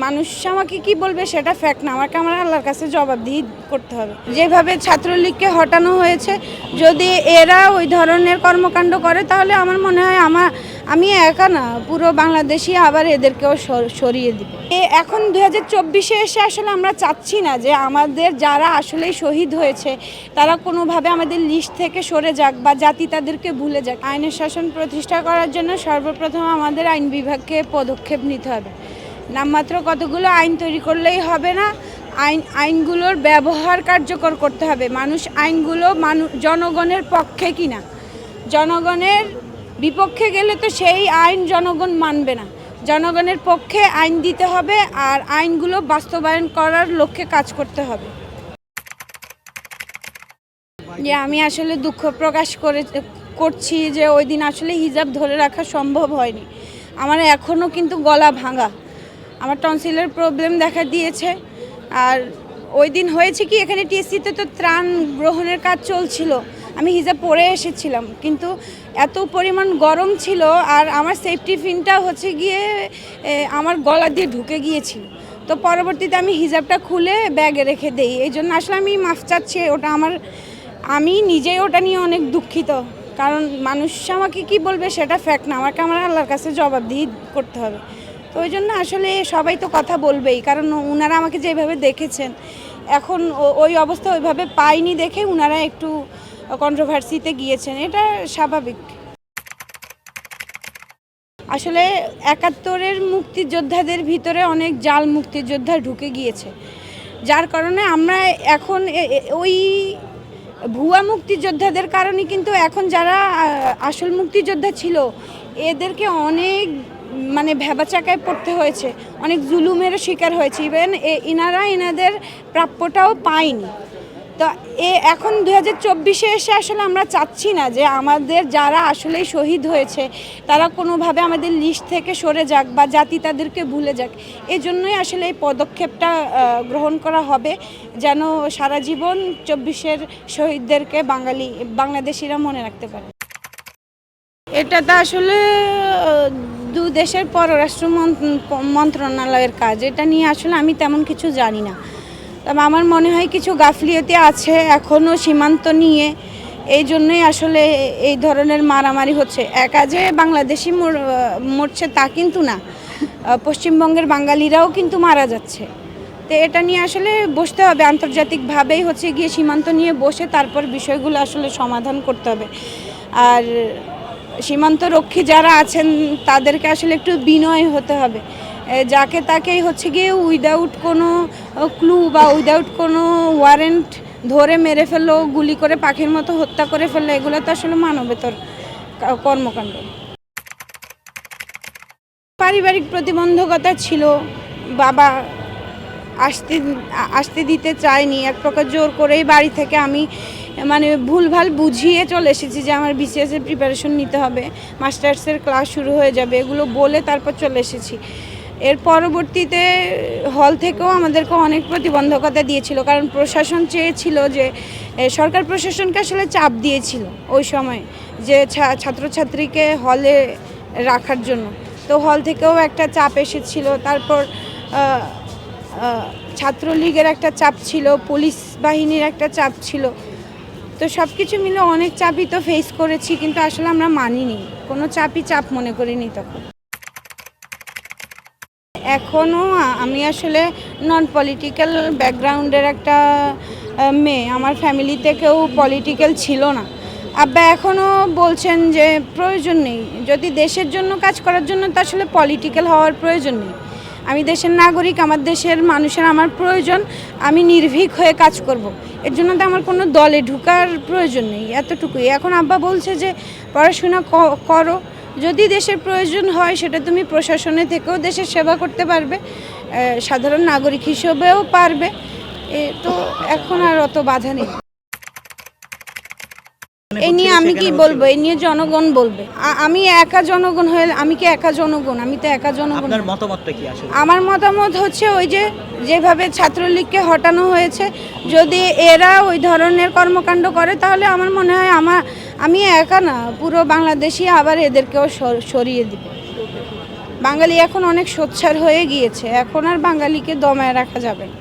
মানুষ আমাকে কি বলবে সেটা ফ্যাক্ট না, আমাকে আমার আল্লাহর কাছে জবাবদিহি করতে হবে। যেভাবে ছাত্রলীগকে হটানো হয়েছে, যদি এরা ওই ধরনের কর্মকাণ্ড করে, তাহলে আমার মনে হয় আমার আমি একা না, পুরো বাংলাদেশি আবার এদেরকেও সর- সরিয়ে দিবে। এখন দু হাজার চব্বিশে এসে আসলে আমরা চাচ্ছি না যে আমাদের যারা আসলেই শহীদ হয়েছে, তারা কোনোভাবে আমাদের লিস্ট থেকে সরে যাক বা জাতি তাদেরকে ভুলে যাক। আইনের শাসন প্রতিষ্ঠা করার জন্য সর্বপ্রথম আমাদের আইন বিভাগকে পদক্ষেপ নিতে হবে। নামমাত্র কতগুলো আইন তৈরি করলেই হবে না? আইন, আইনগুলোর ব্যবহার কার্যকর করতে হবে। মানুষ আইনগুলো মানুষ জনগণের পক্ষে কিনা? জনগণের বিপক্ষে গেলে তো সেই আইন জনগণ মানবে না। জনগণের পক্ষে আইন দিতে হবে আর আইনগুলো বাস্তবায়ন করার লক্ষ্যে কাজ করতে হবে। যে আমি আসলে দুঃখ প্রকাশ করে, করছি যে ওই দিন আসলে হিজাব ধরে রাখা সম্ভব হয়নি। আমার এখনও কিন্তু গলা ভাঙা। আমার টনসিলের প্রবলেম দেখা দিয়েছে। আর ওই দিন হয়েছে কি, এখানে টিএসসিতে তো ত্রাণ গ্রহণের কাজ চলছিল। আমি হিজাব পরে এসেছিলাম, কিন্তু এত পরিমাণ গরম ছিল আর আমার সেফটি পিনটা হচ্ছে গিয়ে আমার গলা দিয়ে ঢুকে গিয়েছিল। তো পরবর্তীতে আমি হিজাবটা খুলে ব্যাগে রেখে দেই। এই জন্য আসলে আমি মাফ চাচ্ছি, ওটা আমার, আমি নিজেই ওটা নিয়ে অনেক দুঃখিত। কারণ মানুষ আমাকে কি বলবে সেটা ফ্যাক্ট না, আমাকে আমার আল্লাহর কাছে জবাব জবাবদিহি করতে হবে। তো ওই জন্য আসলে সবাই তো কথা বলবেই, কারণ ওনারা আমাকে যেভাবে দেখেছেন, এখন ওই অবস্থা ওইভাবে পাইনি দেখে ওনারা একটু কন্ট্রোভার্সিতে গিয়েছেন, এটা স্বাভাবিক। আসলে একাত্তরের মুক্তিযোদ্ধাদের ভিতরে অনেক জাল মুক্তিযোদ্ধা ঢুকে গিয়েছে, যার কারণে আমরা এখন ওই ভুয়া মুক্তিযোদ্ধাদের কারণে কিন্তু এখন যারা আসল মুক্তিযোদ্ধা ছিল, এদেরকে অনেক মানে ভেবাচাকায় পড়তে হয়েছে। অনেক জুলুমেরও শিকার হয়েছে। ইভেন এ ইনারা এনাদের প্রাপ্যটাও পায়নি। তো এ এখন দু হাজার চব্বিশে এসে আসলে আমরা চাচ্ছি না যে আমাদের যারা আসলেই শহীদ হয়েছে, তারা কোনোভাবে আমাদের লিস্ট থেকে সরে যাক বা জাতি তাদেরকে ভুলে যাক। এজন্যই আসলে এই পদক্ষেপটা গ্রহণ করা হবে যেন সারা জীবন চব্বিশের শহীদদেরকে বাঙালি, বাংলাদেশিরা মনে রাখতে পারে। এটা তো আসলে দু দেশের পররাষ্ট্র মন- মন্ত্রণালয়ের কাজ, এটা নিয়ে আসলে আমি তেমন কিছু জানি না। তবে আমার মনে হয় কিছু গাফলিয়তি আছে এখনও সীমান্ত নিয়ে। এই জন্যই আসলে এই ধরনের মারামারি হচ্ছে। একা যে বাংলাদেশি মর- মরছে তা কিন্তু না। পশ্চিমবঙ্গের বাঙালিরাও কিন্তু মারা যাচ্ছে। তো এটা নিয়ে আসলে বসতে হবে। আন্তর্জাতিকভাবেই হচ্ছে গিয়ে সীমান্ত নিয়ে বসে তারপর বিষয়গুলো আসলে সমাধান করতে হবে। আর সীমান্ত রক্ষী যারা আছেন, তাদেরকে আসলে একটু বিনয় হতে হবে। যাকে তাকেই হচ্ছে গিয়ে উইদাউট কোনো ক্লু বা উইদাউট কোনো ওয়ারেন্ট ধরে মেরে ফেলল, গুলি করে পাখির মতো হত্যা করে ফেলল, এগুলো তো আসলে মানবেতর কর্মকাণ্ড। পারিবারিক প্রতিবন্ধকতা ছিল, বাবা আসতে আসতে দিতে চায়নি, এক প্রকার জোর করেই বাড়ি থেকে আমি মানে ভুলভাল বুঝিয়ে চলে এসেছি যে আমার বিসিএস এর প্রিপারেশন নিতে হবে। মাস্টার্সের ক্লাস শুরু হয়ে যাবে, এগুলো বলে তারপর চলে এসেছি। এর পরবর্তীতে হল থেকেও আমাদেরকে অনেক প্রতিবন্ধকতা দিয়েছিল, কারণ প্রশাসন চেয়েছিল যে সরকার প্রশাসনকে আসলে চাপ দিয়েছিল ওই সময় যে ছাত্রছাত্রীকে হলে রাখার জন্য। তো হল থেকেও একটা চাপ এসেছিল, তারপর ছাত্রলীগের একটা চাপ ছিল, পুলিশ বাহিনীর একটা চাপ ছিল। তো সব কিছু মিলে অনেক চাপই তো ফেস করেছি, কিন্তু আসলে আমরা মানিনি। কোনো চাপই চাপ মনে করিনি তখন। এখনও আমি আসলে নন পলিটিক্যাল ব্যাকগ্রাউন্ডের একটা মেয়ে। আমার ফ্যামিলিতে কেউ পলিটিক্যাল ছিল না। আব্বা এখনও বলছেন যে, প্রয়োজন নেই। যদি দেশের জন্য, কাজ করার জন্য, তো আসলে পলিটিক্যাল হওয়ার প্রয়োজন নেই। আমি দেশের নাগরিক, আমার দেশের মানুষের আমার প্রয়োজন, আমি নির্ভীক হয়ে কাজ করব। এর জন্য তো আমার কোনো দলে ঢুকার প্রয়োজন নেই, এতটুকুই। এখন আব্বা বলছে যে, পড়াশোনা করো। যদি দেশের প্রয়োজন হয়, সেটা তুমি প্রশাসনে থেকেও দেশের সেবা করতে পারবে। সাধারণ নাগরিক হিসেবেও পারবে। তো এখন আর অত বাধা নেই। এই নিয়ে আমি কি বলব? এই নিয়ে জনগণ বলবে। আমি একা জনগণ হয়ে আমি কি একা জনগণ? আমি তো একা জনগণ। আপনার মতামতটা কি আসলে? আমার মতামত হচ্ছে ওই যে যেভাবে ছাত্রলীগকে হটানো হয়েছে যদি এরা ওই ধরনের কর্মকাণ্ড করে তাহলে আমার মনে হয় আমার আমি একা না পুরো বাংলাদেশি আবার এদেরকেও সরিয়ে দিবে। বাঙালি এখন অনেক সোচ্ছার হয়ে গিয়েছে এখন আর বাঙালিকে দমায় রাখা যাবে না।